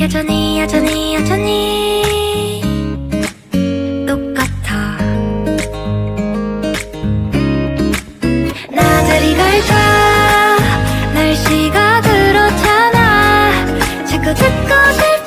여전히 여전히 여전히 똑같아. 나들이 갈까? 날씨가 그렇잖아. 자꾸 듣고 싶